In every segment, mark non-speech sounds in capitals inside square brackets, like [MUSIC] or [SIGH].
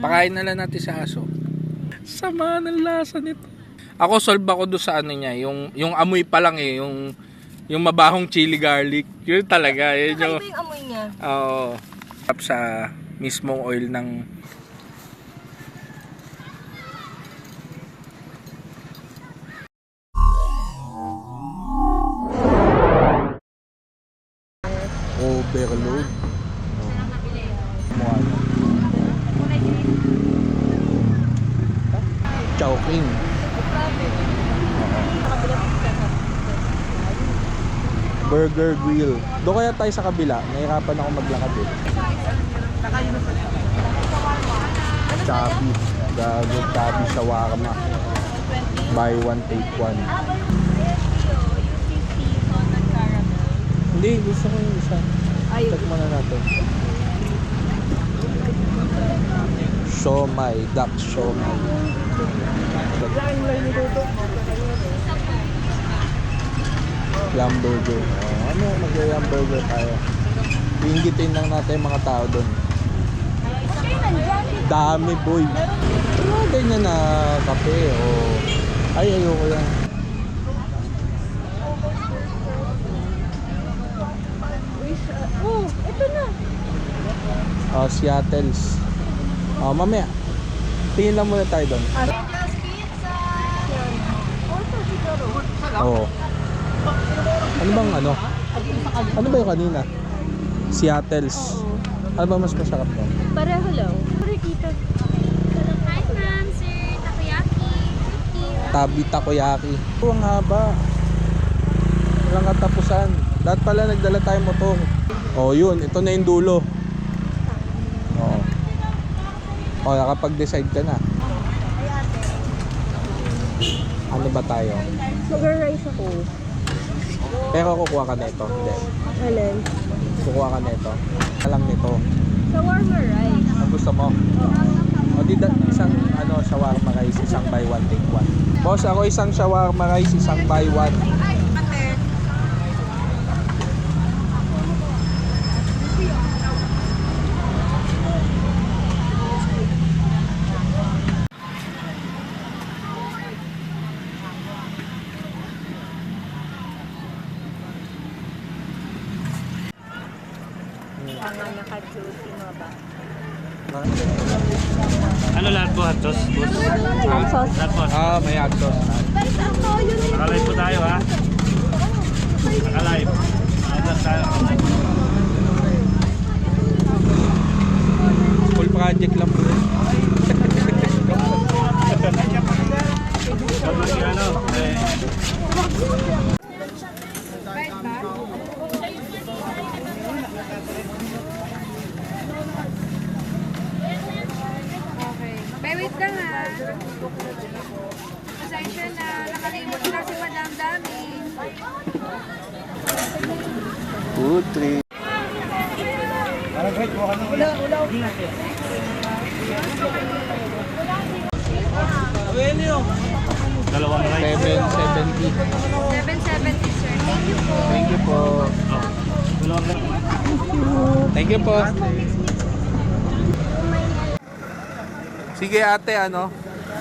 Pakain na lang natin sa aso. Sama ng lasa nito. Ako solve ako doon sa ano niya, yung yung amoy pa lang eh, yung yung mabahong chili garlic. Yun talaga, yun yung yung amoy niya. Oo. Tap sa mismong oil ng overload. Mukha Burger Grill. Doon kaya tayo sa kabila. Nahirapan ako maglakad eh. Chubby. Gago chubby shawarma. Buy one take one. Hindi, gusto ko yung isa. Check muna natin. Siomay, duck siomay. Yum burger. Oh, ano, mag-yum burger tayo. Inggitin lang natin mga tao doon. Dami boy. Ano ganyan na kape o ay ayoko yan. oh, ito na. Oh, Seattle's. Oh, mamaya. Tingin lang muna tayo doon. Angel's Pizza. Yan. Orto siguro. Oo. Ano bang ano? Ano ba yung kanina? Seattle's. Ano ba mas masarap doon? Pareho lang. Parikita. Hi ma'am, sir. Takoyaki. 50. Tabi takoyaki. Oh, ang haba. Walang katapusan. Dapat pala nagdala tayong motor. Oh, yun. Ito na yung dulo. Oo. Oh, nakapag-decide ka na. Ano ba tayo? Mag-rice ako. Pero kukuha ka nito. Hindi. Alin? Kukuha ka nito. Alam nito. Shawarma rice. Ang gusto mo? O di da- isang ano, shawarma rice, isang buy one take one. Boss, ako isang shawarma rice, isang buy one. Mga naka-juicy mga ba? Ano lahat po, hot sauce? Boss? Ang sauce. Lahat po. Ah, may hot sauce. Nakalive po tayo ha. Nakalive. Nakalive tayo. Full project lang po. Kapag ano, eh, Okay. May wait lang ha. Pasensya na. Nakalimot na si Madam Dami. Two, three. dalawang rice. 770. 770 sir. Thank you po. Thank you po. Dalawang rice. Thank you po. Sige ate, ano?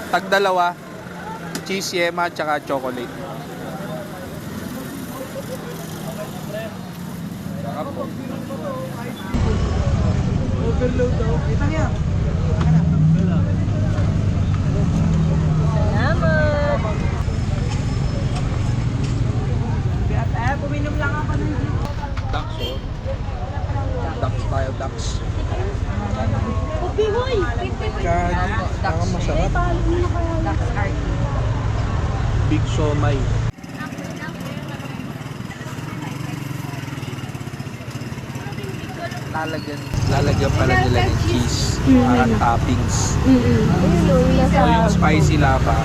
Tag dalawa. Cheese yema tsaka chocolate. Salamat. Ducks, oh. Ducks tayo, ducks. Kopi, hoy! Kagi, parang masarap. Big somay. Lalagyan, lalagyan pala nila ng cheese. Parang toppings. Ayun o, yung nasa... So yung spicy lava,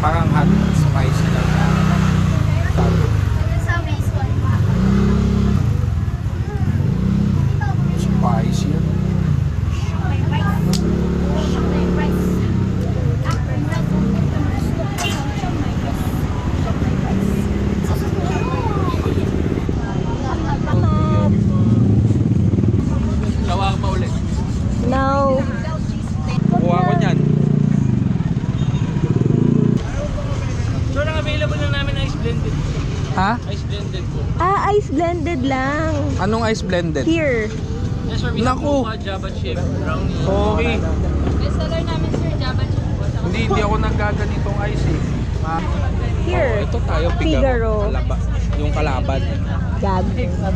parang hot spicy lava. Spicy yun. Shawarma ulit. Now, blended lang. Anong ice blended? Here. Naku! Okay. Best seller namin, sir, Java chip po. Hindi, hindi ako naggaganitong ice eh. Ma Here. ito tayo, Figaro. Figaro. Kalaba, yung kalaban. Gag.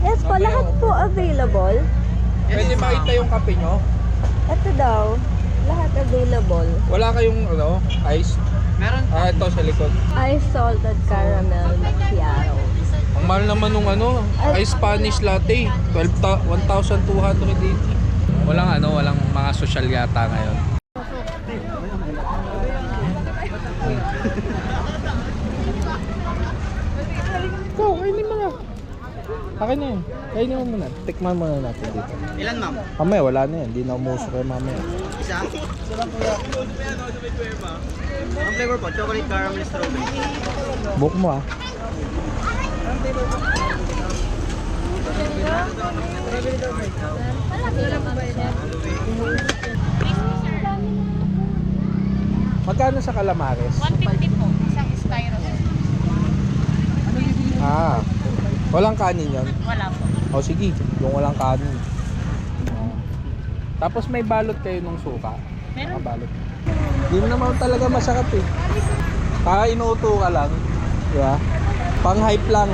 Yes po, lahat po available. Pwede makita yung kape nyo? Ito daw. Lahat available. Wala kayong ano, ice? Meron. Ah, ito sa likod. Ice salted caramel macchiato. Ang mahal naman nung ano, ice Spanish latte. 12 ta- 1,280. Walang ano, walang mga social yata ngayon. Ikaw, kainin mo na. Akin na yun. Kainin mo muna. Tikman muna natin dito. Ilan ma'am? Mamaya, wala na yan. Hindi na umuso kayo mamaya. Isa? Ang flavor po, chocolate caramel strawberry. Book mo ah. Magkano sa calamares? 150 po, isang styro. Ah, walang kanin yon. Wala po. O sige, yung walang kanin. Tapos may balot kayo ng suka. Meron. Balot. Hindi mo naman talaga masarap eh. Kaya inuuto ka lang. Di ba? Pang hype lang.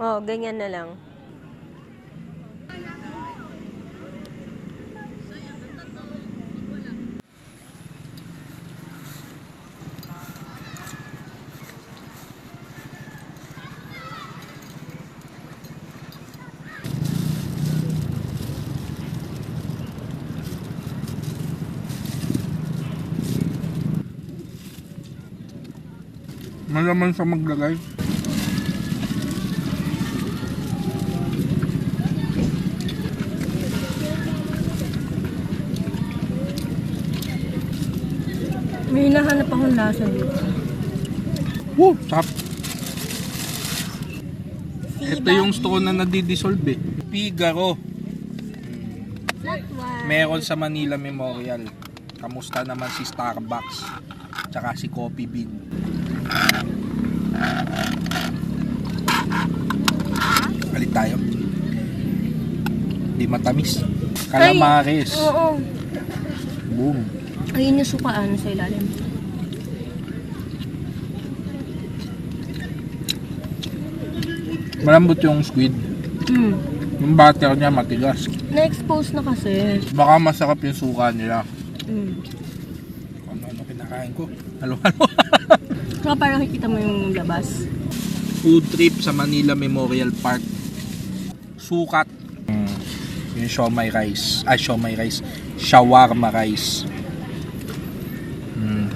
Oh, ganyan na lang. Malaman sa maglagay. May hinahanap akong lasa dito. Woo! Sarap. Ito yung stone na nadidissolve eh. Figaro. Meron sa Manila Memorial. Kamusta naman si Starbucks? Tsaka si Coffee Bean. Palit tayo. Di matamis. Calamares. Oo. Boom. Ayun yung sukaan sa ilalim. Malambot yung squid. Hmm. Yung butter niya matigas. Na-expose na kasi. Baka masarap yung suka nila. Hmm. Kung ano kinakain ko. Halo-halo. [LAUGHS] Saka parang nakikita mo yung labas. Food trip sa Manila Memorial Park. Sukat. Mm. Yung siomay rice. Ah, siomay rice. Shawarma rice. Mm.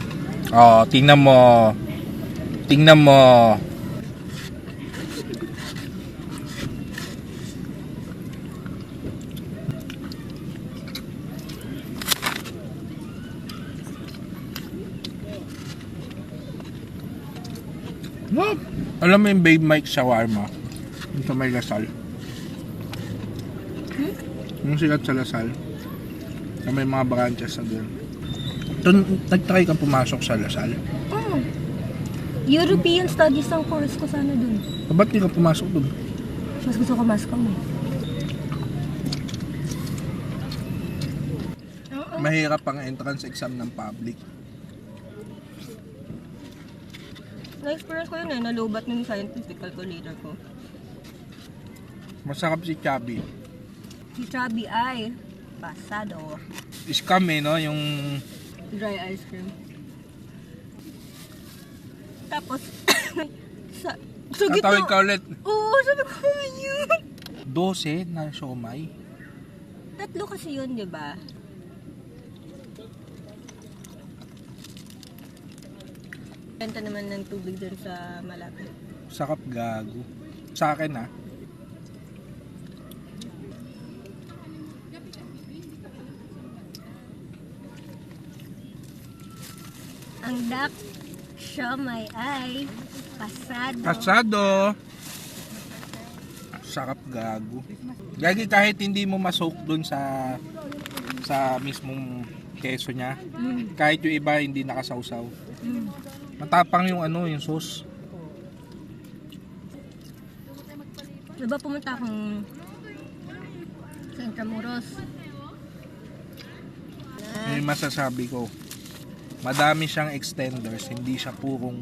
Oh, tingnan mo. Tingnan mo. What? Alam mo yung Babe Mike shawarma? Yung sa may Lasal. Yung sikat sa Lasal. Na may mga branches na doon. Doon, nag-try ka pumasok sa Lasal. Oh. European Studies ang course ko sana dun. Ba't di ka pumasok doon? Mas gusto ko mas kami. Mahirap ang entrance exam ng public. Na-experience ko yun eh. Nalubat ng scientific calculator ko. Masarap si Chubby. Si Chubby ay pasado. Scam eh, no? Yung Dry ice cream. Tapos, [COUGHS] sa, sa tatawid gitna. ka ulit. Oo, sabi ko, "Ano yun. 12 na siomay. Tatlo kasi yun, di ba? Benta naman ng tubig dun sa malapit. Sakap gago. Sa akin ah. Ang duck siomay ay pasado. Pasado. Sarap Gago. Gagi kahit hindi mo masok dun sa sa mismong keso niya. Kahit yung iba hindi nakasawsaw. Matapang yung ano, yung sauce. Diba pumunta akong sa Intramuros? Yung masasabi ko. Madami siyang extenders, hindi siya purong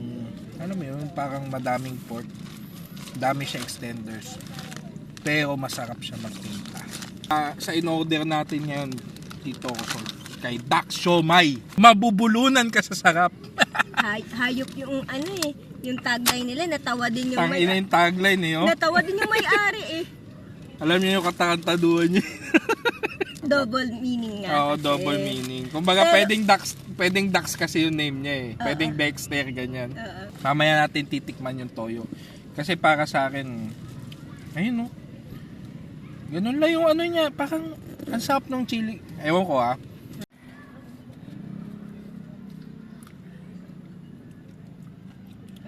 ano mo yun, parang madaming pork. Dami siya extenders. Pero masarap siya magtinta. Ah, sa in-order natin ngayon dito ko kay Dax Siomay. Mabubulunan ka sa sarap. Hay hayop yung ano eh. Yung tagline nila, natawa din yung ina may... yung tagline eh, oh. Natawa din yung may-ari eh. [LAUGHS] Alam niyo yung katakantaduan niya. [LAUGHS] Double meaning nga. Oo, kasi. double meaning. Kumbaga Pero- pwedeng Dax, pwedeng Dax kasi yung name niya eh. Pwedeng Dexter ganyan. Oo. Mamaya natin titikman yung toyo. Kasi para sa akin, ayun no. Ganun lang yung ano niya, parang ang sarap ng chili. Ewan ko ah.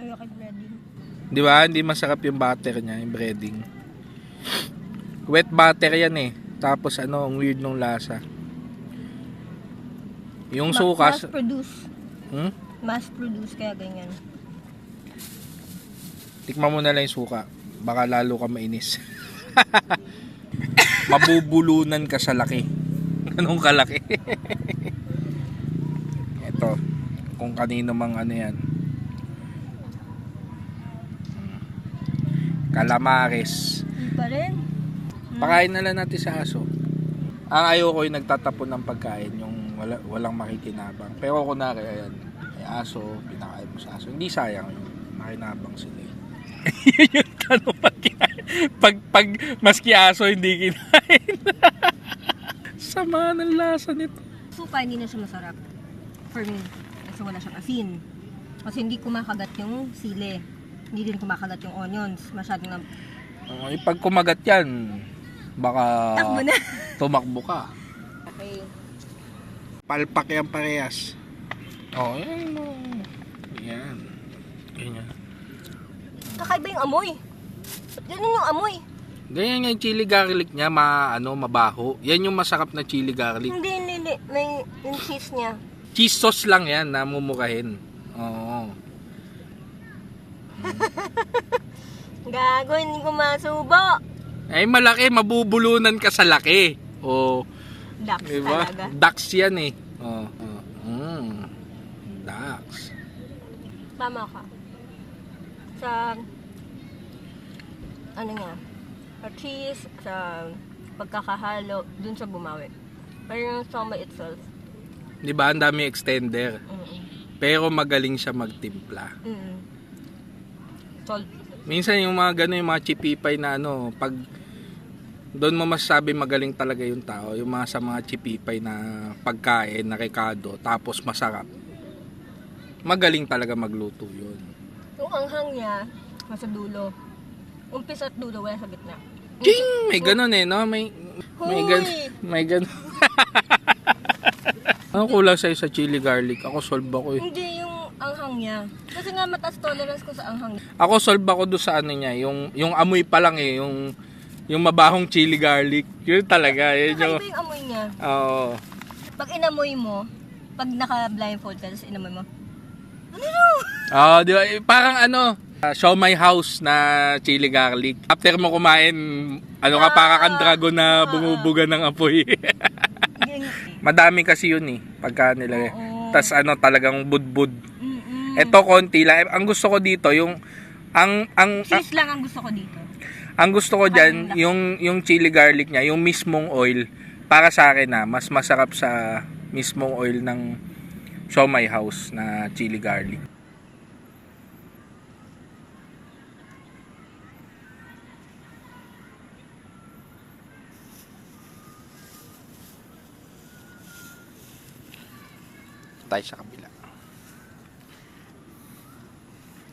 Ayoko kay breading. Di ba? Hindi masarap yung butter niya, yung breading. Wet butter yan eh. Tapos ano, ang weird nung lasa. Yung Ma- sukas, Mass produce. hmm? Mass produce kaya ganyan. Tikman mo na lang yung suka. Baka lalo ka mainis. [LAUGHS] Mabubulunan ka sa laki. [LAUGHS] Anong kalaki? [LAUGHS] Ito. Kung kanino mang ano yan. Calamares. Hindi pa rin. Pakain na lang natin sa aso. Ang ayoko yung nagtatapon ng pagkain, yung wala, walang makikinabang. Pero kunwari, ayan, may aso, pinakain mo sa aso. Hindi sayang yun. Makinabang sila eh. [LAUGHS] Yun yung tanong pag, pag, pag maski aso hindi kinain. [LAUGHS] Sama ng lasa nito. Suka, hindi na siya masarap. For me. Kasi wala siyang asin. Kasi hindi kumakagat yung sili. Hindi din kumakagat yung onions. Masyadong na... Uh, pag kumagat yan, baka Takbo na. [LAUGHS] tumakbo ka. Okay. Palpak yan parehas. Oh, yan. Yan. Ganyan. Kakaiba yung amoy. Ganun yung amoy. Ganyan yung chili garlic niya, ma, ano, mabaho. Yan yung masarap na chili garlic. Hindi, hindi, hindi. May yung cheese niya. Cheese sauce lang yan na mumurahin. Oo. [LAUGHS] Gago, hindi ko masubo. Ay malaki, mabubulunan ka sa laki. Oo. Dax Diba? talaga. Dax yan eh. Oo. Oh. Mm. Dax. Tama ka. Sa... Ano nga? Sa cheese, sa pagkakahalo, dun sa bumawi. Pero yung soma itself, Di ba? Ang dami extender. mm Pero magaling siya magtimpla. mm Salt. Minsan yung mga gano'n, yung mga chipipay na ano, pag doon mo masasabi magaling talaga yung tao, yung mga sa mga chipipay na pagkain, na rekado, tapos masarap. Magaling talaga magluto yun. Yung anghang niya, nasa dulo. Umpisa at dulo, wala sa gitna. Ching! May ganun eh, no? May, may ganun. May ganun. [LAUGHS] ano kulang sa'yo sa chili garlic? Ako solve ako eh. Hindi yung anghang niya. Kasi nga mataas tolerance ko sa anghang. Ako solve ako do sa ano niya, yung, yung amoy pa lang eh, yung, yung mabahong chili garlic. Yun talaga. Yun yung, yung amoy niya. oo. Pag inamoy mo, pag naka-blindfold ka, tapos inamoy mo, Oo, di ba? Eh, Parang ano, uh, show my house na chili garlic. After mo kumain, ano ka, para kang dragon na bumubuga ng apoy. [LAUGHS] Madami kasi yun eh, pagka nilagay. Oo. Tas ano, talagang budbud. Mm Ito konti lang. Ang gusto ko dito, yung, ang, ang, ang, cheese lang ang gusto ko dito. ang gusto ko dyan, yung, yung chili garlic niya, yung mismong oil, para sa akin na, mas masarap sa mismong oil ng show my house na chili garlic. tayo sa.